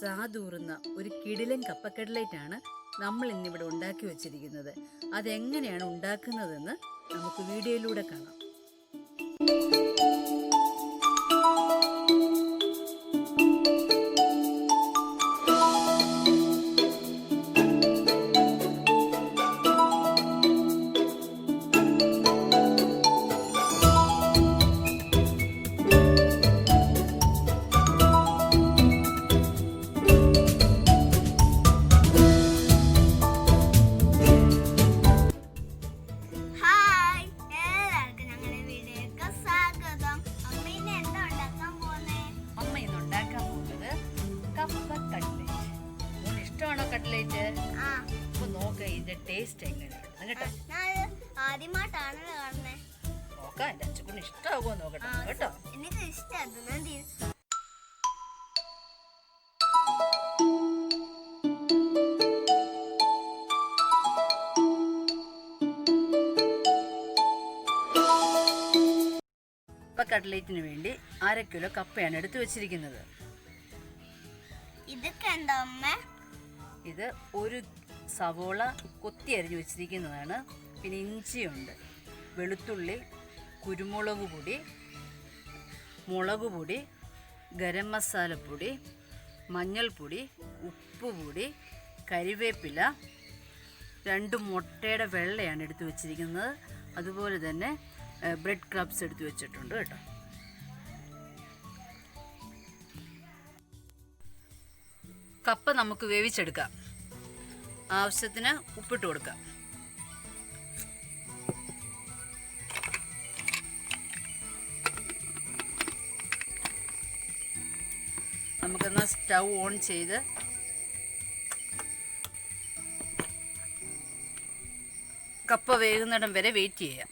സാധൂറുന്ന ഒരു കിടിലൻ ആണ് നമ്മൾ ഇന്നിവിടെ ഉണ്ടാക്കി വെച്ചിരിക്കുന്നത്. അതെങ്ങനെയാണ് ഉണ്ടാക്കുന്നതെന്ന് നമുക്ക് വീഡിയോയിലൂടെ കാണാം. ആദ്യമായിട്ടാണ് കാണുന്നത് നോക്കാം എന്റെ അച്ഛക്കൂടെ ഇഷ്ടമാകുമോ നോക്കട്ടെ. കേട്ടോ? എനിക്ക് ഇഷ്ടമാണ് ഞാൻ കപ്പ കട്ട്ലേറ്റിന് വേണ്ടി അര കിലോ കപ്പയാണ് എടുത്തു വെച്ചിരിക്കുന്നത്. ഇത് ഒരു സവോള കൊത്തി അരിഞ്ഞു വെച്ചിരിക്കുന്നതാണ്. പിന്നെ ഇഞ്ചിയുണ്ട്. വെളുത്തുള്ളി കുരുമുളക് പൊടി മുളക് പൊടി ഗരം മസാലപ്പൊടി മഞ്ഞൾപ്പൊടി ഉപ്പ് പൊടി കരിവേപ്പില രണ്ട് മുട്ടയുടെ വെള്ളയാണ് എടുത്തു വെച്ചിരിക്കുന്നത്. അതുപോലെ തന്നെ ബ്രെഡ് ക്രബ്സ് എടുത്തു വെച്ചിട്ടുണ്ട് കേട്ടോ. കപ്പ നമുക്ക് വേവിച്ചെടുക്കാം. ആവശ്യത്തിന് ഉപ്പിട്ട് കൊടുക്കാം. നമുക്കെന്നാൽ സ്റ്റൗ ഓൺ ചെയ്ത് കപ്പ വേകുന്നിടം വരെ വെയിറ്റ് ചെയ്യാം.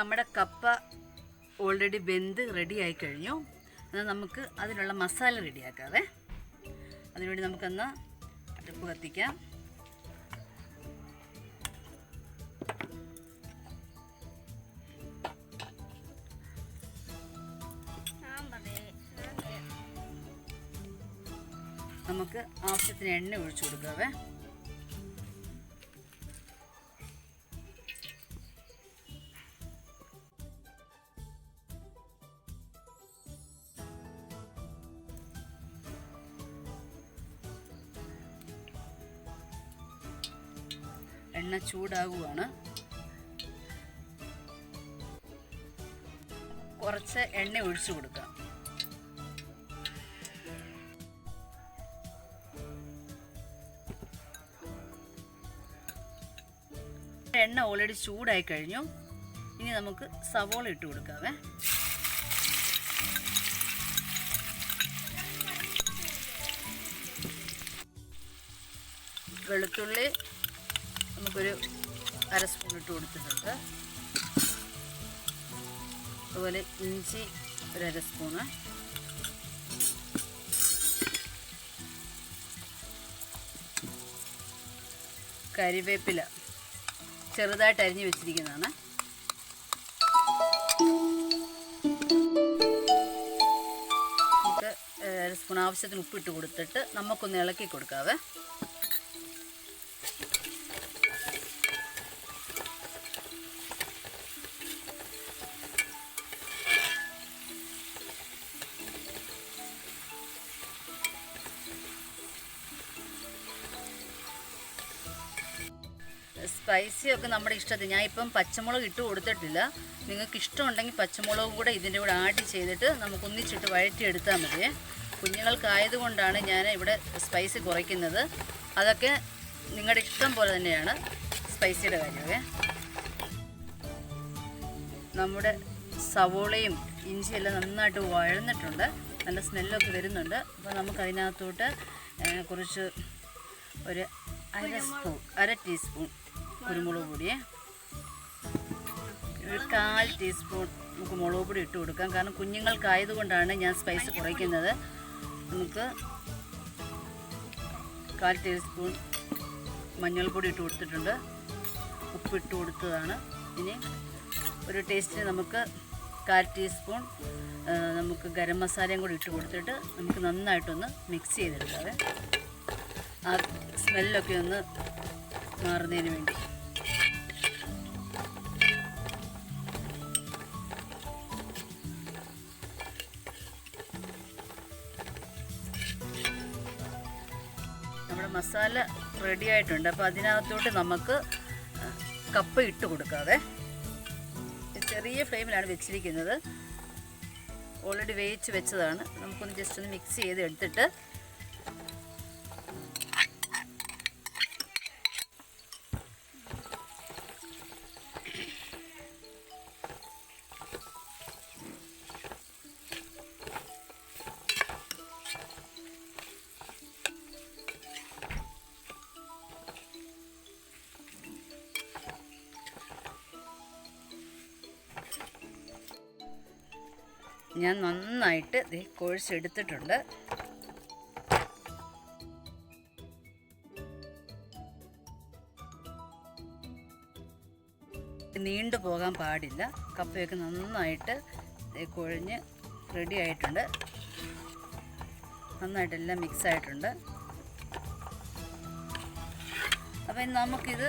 നമ്മുടെ കപ്പ ഓൾറെഡി വെന്ത് റെഡി ആയി കഴിഞ്ഞു എന്നാൽ നമുക്ക് അതിനുള്ള മസാല റെഡിയാക്കാവേ അതിനുവേണ്ടി നമുക്കെന്ന് അടുപ്പ് കത്തിക്കാം. നമുക്ക് ആവശ്യത്തിന് എണ്ണ ഒഴിച്ചു കൊടുക്കാവേ. എണ്ണ ചൂടാകുവാണ്. കുറച്ച് എണ്ണ ഒഴിച്ചു കൊടുക്കാം എണ്ണ ഓൾറെഡി ചൂടായി കഴിഞ്ഞു. ഇനി നമുക്ക് സവോള ഇട്ട് കൊടുക്കാവേ. വെളുത്തുള്ളി നമുക്കൊരു അര സ്പൂൺ ഇട്ട് കൊടുത്തിട്ടുണ്ട്. അതുപോലെ ഇഞ്ചി ഒരു അര സ്പൂണ് കരിവേപ്പില ചെറുതായിട്ട് അരിഞ്ഞു വെച്ചിരിക്കുന്നതാണ്. നമുക്ക് സ്പൂൺ ആവശ്യത്തിന് ഉപ്പിട്ട് കൊടുത്തിട്ട് നമുക്കൊന്ന് ഇളക്കി കൊടുക്കാവേ. സ്പൈസി ഒക്കെ നമ്മുടെ ഇഷ്ടത്തിൽ ഞാൻ ഇപ്പം പച്ചമുളക് ഇട്ട് കൊടുത്തിട്ടില്ല. നിങ്ങൾക്ക് ഇഷ്ടമുണ്ടെങ്കിൽ പച്ചമുളക് കൂടെ ഇതിന്റെ കൂടെ ആഡ് ചെയ്തിട്ട് നമുക്ക് ഒന്നിച്ചിട്ട് വഴറ്റിയെടുത്താൽ മതി. കുഞ്ഞുങ്ങൾക്കായതുകൊണ്ടാണ് ഞാൻ ഇവിടെ സ്പൈസി കുറയ്ക്കുന്നത്. അതൊക്കെ നിങ്ങളുടെ ഇഷ്ടം പോലെ തന്നെയാണ് സ്പൈസിയുടെ കാര്യമേ നമ്മുടെ സവോളയും ഇഞ്ചിയെല്ലാം നന്നായിട്ട് വഴന്നിട്ടുണ്ട്. നല്ല സ്മെല്ലൊക്കെ വരുന്നുണ്ട്. അപ്പോൾ നമുക്കതിനകത്തോട്ട് കുറച്ച് ഒരു അര സ്പൂൺ അര ടീസ്പൂൺ കുരുമുളക് പൊടിയെ ഒരു കാൽ ടീസ്പൂൺ നമുക്ക് മുളക് പൊടി ഇട്ട് കൊടുക്കാം. കാരണം കുഞ്ഞുങ്ങൾക്കായതുകൊണ്ടാണ് ഞാൻ സ്പൈസ് കുറയ്ക്കുന്നത്. നമുക്ക് കാൽ ടീസ്പൂൺ മഞ്ഞൾപ്പൊടി ഇട്ട് കൊടുത്തിട്ടുണ്ട്. ഉപ്പിട്ട് കൊടുത്തതാണ്. ഇനി ഒരു ടേസ്റ്റിന് നമുക്ക് കാൽ ടീസ്പൂൺ നമുക്ക് ഗരം മസാലയും കൂടി ഇട്ട് കൊടുത്തിട്ട് നമുക്ക് നന്നായിട്ടൊന്ന് മിക്സ് ചെയ്തെടുക്കാം. ആ സ്മെല്ലൊക്കെ ഒന്ന് മാറുന്നതിന് വേണ്ടി. മസാല റെഡി ആയിട്ടുണ്ട്. അപ്പോൾ അതിനകത്തോട്ട് നമുക്ക് കപ്പ് ഇട്ട് കൊടുക്കാതെ ചെറിയ ഫ്ലെയിമിലാണ് വെച്ചിരിക്കുന്നത്. ഓൾറെഡി വേവിച്ച് വെച്ചതാണ്. നമുക്കൊന്ന് ജസ്റ്റ് ഒന്ന് മിക്സ് ചെയ്ത് എടുത്തിട്ട് ഞാൻ നന്നായിട്ട് ദേ കുഴച്ചെടുത്തിട്ടുണ്ട് നീണ്ടു പോകാൻ പാടില്ല. കപ്പയൊക്കെ നന്നായിട്ട് കുഴഞ്ഞ് റെഡി ആയിട്ടുണ്ട്. നന്നായിട്ടെല്ലാം മിക്സ് ആയിട്ടുണ്ട്. അപ്പം നമുക്കിത്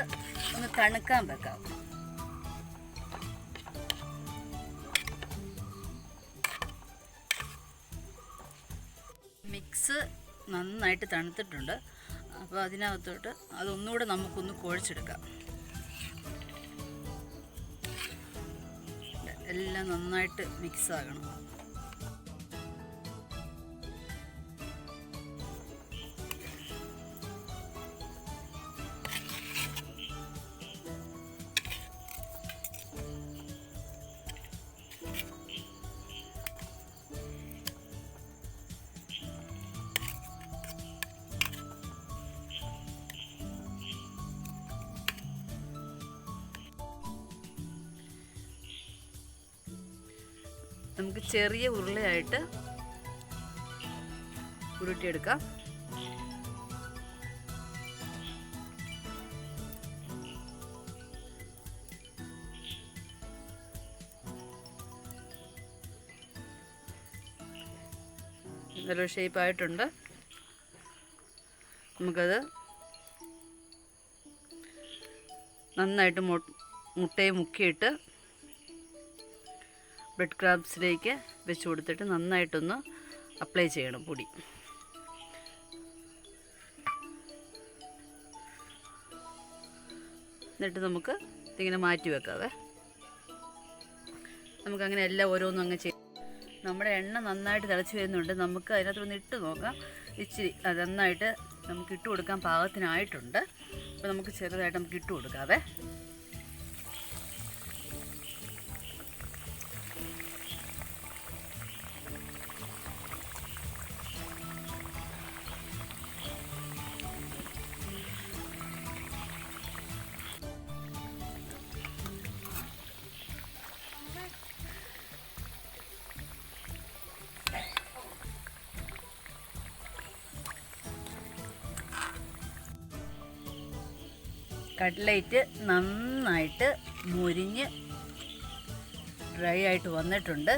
ഒന്ന് തണുക്കാൻ വെക്കാം. നന്നായിട്ട് തണുത്തിട്ടുണ്ട്. അപ്പോൾ അതിനകത്തോട്ട് അതൊന്നുകൂടെ നമുക്കൊന്ന് കുഴച്ചെടുക്കാം. എല്ലാം നന്നായിട്ട് മിക്സ് ആകണം. നമുക്ക് ചെറിയ ഉരുളയായിട്ട് ഉരുട്ടിയെടുക്കാം. നല്ലൊരു ഷേപ്പായിട്ടുണ്ട് നമുക്കത് നന്നായിട്ട് മുട്ടയെ മുക്കിയിട്ട് ബ്രെഡ് ക്രാബ്സിലേക്ക് വെച്ച് കൊടുത്തിട്ട് നന്നായിട്ടൊന്ന് അപ്ലൈ ചെയ്യണം പൊടി. എന്നിട്ട് നമുക്ക് ഇതിങ്ങനെ മാറ്റി വെക്കാവേ. നമുക്കങ്ങനെ എല്ലാം ഓരോന്നും അങ്ങ് ചെയ്യാം നമ്മുടെ എണ്ണ നന്നായിട്ട് തിളച്ച് വരുന്നുണ്ട്. നമുക്ക് അതിനകത്ത് ഒന്ന് ഇട്ട് നോക്കാം. ഇച്ചിരി നന്നായിട്ട് നമുക്ക് ഇട്ട് കൊടുക്കാൻ പാകത്തിനായിട്ടുണ്ട്. അപ്പോൾ നമുക്ക് ചെറുതായിട്ട് നമുക്ക് ഇട്ട് കൊടുക്കാവേ. കട്ട്ലൈറ്റ് നന്നായിട്ട് മുരിഞ്ഞ് ഡ്രൈ ആയിട്ട് വന്നിട്ടുണ്ട്.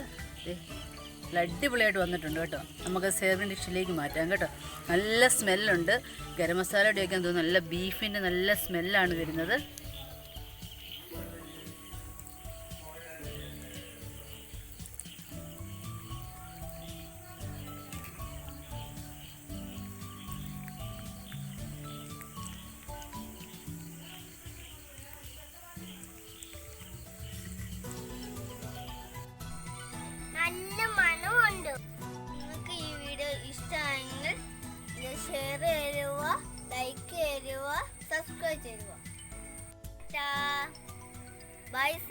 അടിപൊളിയായിട്ട് വന്നിട്ടുണ്ട് കേട്ടോ. നമുക്ക് സേവിങ് ഡിഷിലേക്ക് മാറ്റാം കേട്ടോ. നല്ല സ്മെല്ലുണ്ട് ഗരം മസാലയുടെയൊക്കെ തോന്നുന്നു നല്ല ബീഫിന്റെ നല്ല സ്മെല്ലാണ് വരുന്നത്.